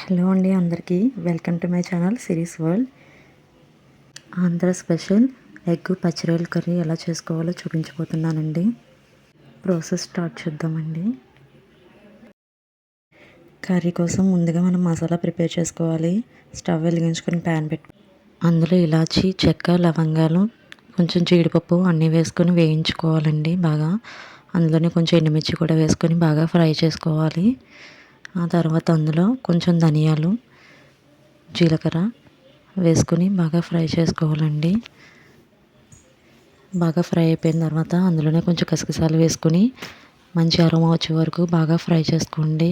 Hello అండి అందరికీ. Welcome to my channel series world. Andhra special egg పచ్చిరొయ్యల curry ఎలా చేసుకోవాలో చూపించబోతున్నానండి. ప్రాసెస్ స్టార్ట్ చేద్దామండి. కర్రీ కోసం ముందుగా మనం మసాలా ప్రిపేర్ చేసుకోవాలి. స్టవ్ వెలిగించుకొని ప్యాన్ పెట్టు అందులో ఇలాచి చెక్క లవంగాలు కొంచెం జీడిపప్పు అన్నీ వేసుకొని వేయించుకోవాలండి బాగా. అందులోనే కొంచెం ఎండుమిర్చి కూడా వేసుకొని బాగా ఫ్రై చేసుకోవాలి. ఆ తర్వాత అందులో కొంచెం ధనియాలు జీలకర్ర వేసుకుని బాగా ఫ్రై చేసుకోవాలండి. బాగా ఫ్రై అయిపోయిన తర్వాత అందులోనే కొంచెం గసగసాలు వేసుకుని మంచి అరుమ వచ్చే వరకు బాగా ఫ్రై చేసుకోండి.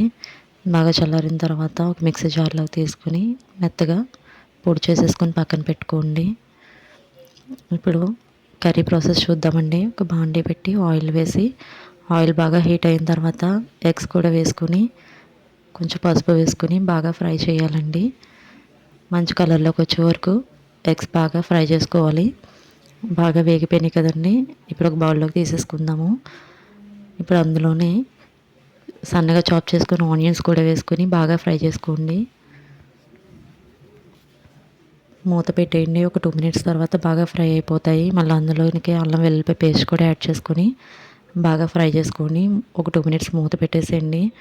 బాగా చల్లారిన తర్వాత ఒక మిక్సీ జార్లోకి తీసుకొని మెత్తగా పొడి చేసేసుకొని పక్కన పెట్టుకోండి. ఇప్పుడు కర్రీ ప్రాసెస్ చూద్దామండి. ఒక బాండీ పెట్టి ఆయిల్ వేసి ఆయిల్ బాగా హీట్ అయిన తర్వాత ఎగ్స్ కూడా వేసుకుని కొంచెం పసుపు వేసుకుని బాగా ఫ్రై చేయాలండి. మంచి కలర్లోకి వచ్చే వరకు ఎగ్స్ బాగా ఫ్రై చేసుకోవాలి. బాగా వేగిపోయినాయి కదండి. ఇప్పుడు ఒక బౌల్లోకి తీసేసుకుందాము. ఇప్పుడు అందులోనే సన్నగా చాప్ చేసుకుని ఆనియన్స్ కూడా వేసుకొని బాగా ఫ్రై చేసుకోండి. మూత పెట్టేయండి. ఒక టూ మినిట్స్ తర్వాత బాగా ఫ్రై అయిపోతాయి. మళ్ళీ అందులోనికి అల్లం వెల్లిపాయ పేస్ట్ కూడా యాడ్ చేసుకొని బాగా ఫ్రై చేసుకోండి. ఒక టూ మినిట్స్ మూత పెట్టేసేయండి.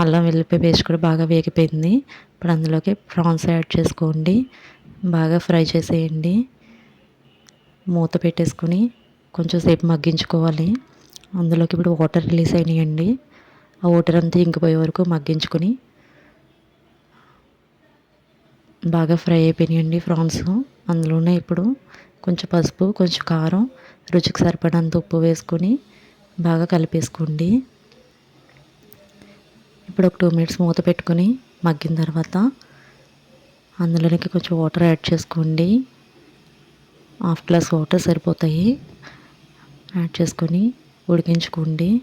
అల్లం వెల్లిపాయ పేస్ట్ కూడా బాగా వేగిపోయింది. ఇప్పుడు అందులోకి ప్రాన్స్ యాడ్ చేసుకోండి. బాగా ఫ్రై చేసేయండి. మూత పెట్టేసుకొని కొంచెం సేపు మగ్గించుకోవాలి. అందులోకి ఇప్పుడు వాటర్ రిలీజ్ అయినాయండి. ఆ వాటర్ అంతా ఇంకిపోయే వరకు మగ్గించుకొని బాగా ఫ్రై అయిపోయినాయండి ఫ్రాన్స్ అందులోనే ఇప్పుడు కొంచెం పసుపు కొంచెం కారం రుచికి సరిపడంత ఉప్పు వేసుకొని బాగా కలిపేసుకోండి. ఇప్పుడు ఒక టూ మినిట్స్ మూత పెట్టుకొని మగ్గిన తర్వాత అందులోనికి కొంచెం వాటర్ యాడ్ చేసుకోండి. హాఫ్ గ్లాస్ వాటర్ సరిపోతాయి. యాడ్ చేసుకొని ఉడికించుకోండి.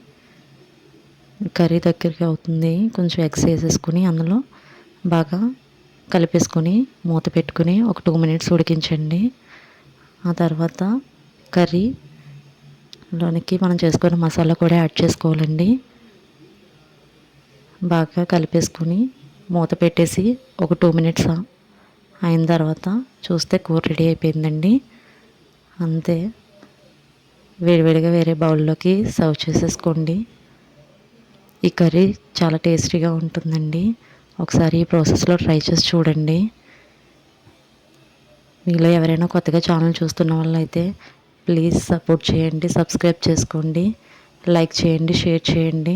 కర్రీ దగ్గరికి అవుతుంది. కొంచెం ఎగ్స్ వేసేసుకొని అందులో బాగా కలిపేసుకొని మూత పెట్టుకొని ఒక టూ మినిట్స్ ఉడికించండి. ఆ తర్వాత కర్రీలోనికి మనం చేసుకున్న మసాలా కూడా యాడ్ చేసుకోవాలండి. బాగా కలిపేసుకొని మూత పెట్టేసి ఒక టూ మినిట్స్ అయిన తర్వాత చూస్తే కూర రెడీ అయిపోయిందండి. అంతే. వేడివేడిగా వేరే బౌల్లోకి సర్వ్ చేసేసుకోండి. ఈ కర్రీ చాలా టేస్టీగా ఉంటుందండి. ఒకసారి ఈ ప్రాసెస్లో ట్రై చేసి చూడండి. మీలో ఎవరైనా కొత్తగా ఛానల్ చూస్తున్న వాళ్ళైతే ప్లీజ్ సపోర్ట్ చేయండి సబ్స్క్రైబ్ చేసుకోండి లైక్ చేయండి షేర్ చేయండి.